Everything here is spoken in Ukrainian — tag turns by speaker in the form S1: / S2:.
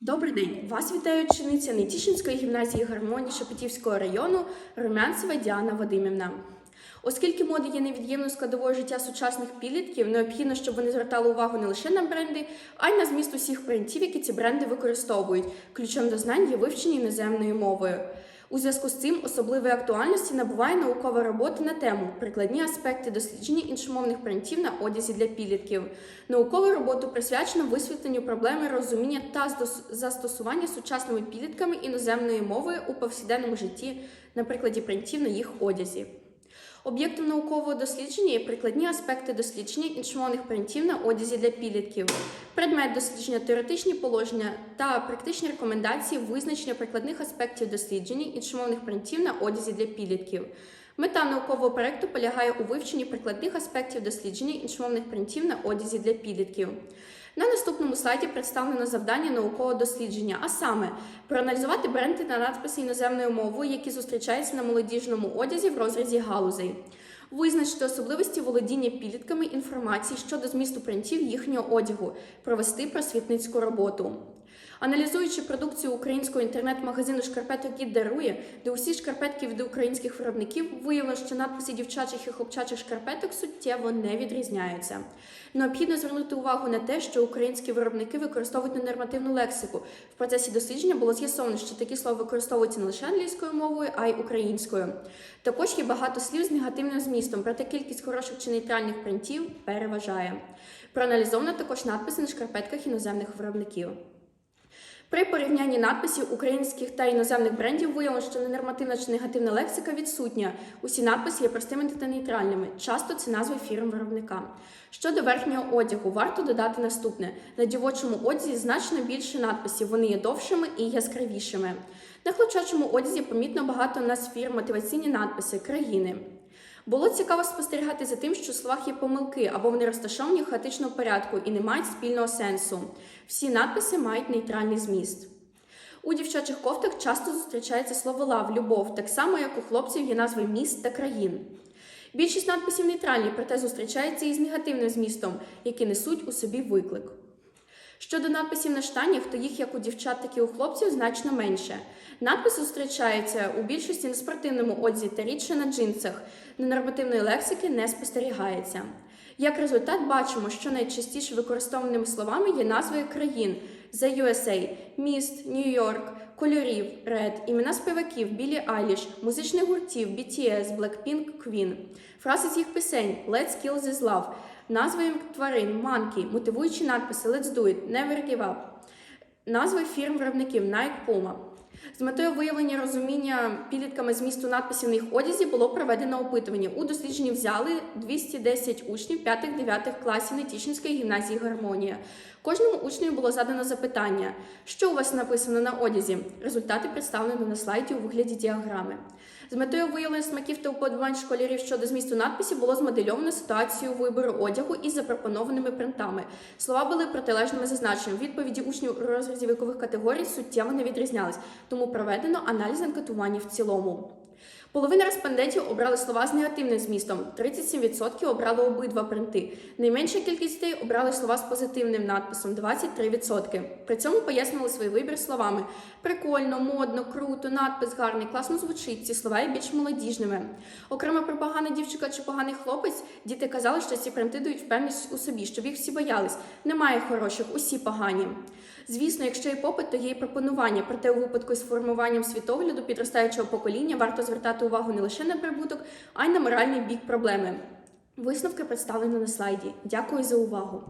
S1: Добрий день! Вас вітає учениця Нетішинської гімназії гармонії Шепетівського району Румянцева Діана Вадимівна. Оскільки мода є невід'ємною складовою життя сучасних підлітків, необхідно, щоб вони звертали увагу не лише на бренди, а й на зміст усіх принтів, які ці бренди використовують. Ключом до знань є вивчення іноземною мовою. У зв'язку з цим особливої актуальності набуває наукова робота на тему прикладні аспекти дослідження іншомовних принтів на одязі для підлітків. Наукову роботу присвячено висвітленню проблеми розуміння та застосування сучасними підлітками іноземної мови у повсякденному житті на прикладі принтів на їх одязі. Об'єктом наукового дослідження є прикладні аспекти дослідження іншомовних принтів на одязі для підлітків, предмет дослідження теоретичні положення та практичні рекомендації визначення прикладних аспектів дослідження іншомовних принтів на одязі для підлітків. Мета наукового проекту полягає у вивченні прикладних аспектів дослідження іншомовних принтів на одязі для підлітків. На наступному слайді представлено завдання наукового дослідження, а саме проаналізувати бренди та надписи іноземною мовою, які зустрічаються на молодіжному одязі в розрізі галузей. Визначити особливості володіння підлітками інформації щодо змісту принтів їхнього одягу, провести просвітницьку роботу. Аналізуючи продукцію українського інтернет-магазину шкарпеток «Кіт дарує, де усі шкарпетки від українських виробників, виявилося, що надписи дівчачих і хлопчачих шкарпеток суттєво не відрізняються. Необхідно звернути увагу на те, що українські виробники використовують ненормативну лексику. В процесі дослідження було з'ясовано, що такі слова використовуються не лише англійською мовою, а й українською. Також є багато слів з негативним змістом, проте кількість хороших чи нейтральних принтів переважає. Проаналізовано також надписи на шкарпетках іноземних виробників. При порівнянні надписів українських та іноземних брендів виявилося, що ненормативна чи негативна лексика відсутня. Усі надписи є простими та нейтральними. Часто це назви фірм виробника. Щодо верхнього одягу, варто додати наступне: на дівочому одязі значно більше надписів. Вони є довшими і яскравішими. На хлопчачому одязі помітно багато у нас фірм мотиваційні надписи країни. Було цікаво спостерігати за тим, що в словах є помилки або вони розташовані в хаотичному порядку і не мають спільного сенсу. Всі надписи мають нейтральний зміст. У дівчачих кофтах часто зустрічається слово лав, любов, так само як у хлопців є назви міст та країн. Більшість надписів нейтральні, проте зустрічаються із негативним змістом, які несуть у собі виклик. Щодо надписів на штанях, то їх як у дівчат, так і у хлопців значно менше. Надпис зустрічається у більшості на спортивному одязі та рідше на джинсах. Ненормативної лексики не спостерігається. Як результат, бачимо, що найчастіше використовуваними словами є назви країн The USA, міст, Нью-Йорк, кольорів, Red, імена співаків, Білі Айліш, музичних гуртів, BTS, Blackpink, Queen, фрази з їх пісень Let's Kill This Love, назви тварин, Monkey, мотивуючі надписи Let's Do It, Never Give Up, назви фірм виробників Nike, Puma. З метою виявлення розуміння підлітками змісту надписів на їх одязі було проведено опитування. У дослідженні взяли 210 учнів 5-9 класів Нетішинської гімназії Гармонія. Кожному учню було задано запитання, що у вас написано на одязі. Результати представлені на слайді у вигляді діаграми. З метою виявлення смаків та уподобань школярів щодо змісту надписів було змодельовано ситуацію вибору одягу із запропонованими принтами. Слова були протилежними зазначенням. Відповіді учнів у розрізі вікових категорій суттєво не відрізнялись, тому проведено аналіз анкетування в цілому. Половина респондентів обрали слова з негативним змістом, 37% обрали обидва принти. Найменша кількість дітей обрали слова з позитивним надписом 23%. При цьому пояснили свій вибір словами: прикольно, модно, круто, надпис гарний, класно звучить. Ці слова є більш молодіжними. Окремо про погана дівчинка чи поганий хлопець, діти казали, що ці принти дають впевненість у собі, щоб їх всі боялись. Немає хороших, усі погані. Звісно, якщо є попит, то є і пропонування. Проте у випадку з формуванням світогляду підростаючого покоління варто звертати увагу не лише на прибуток, а й на моральний бік проблеми. Висновки представлені на слайді. Дякую за увагу.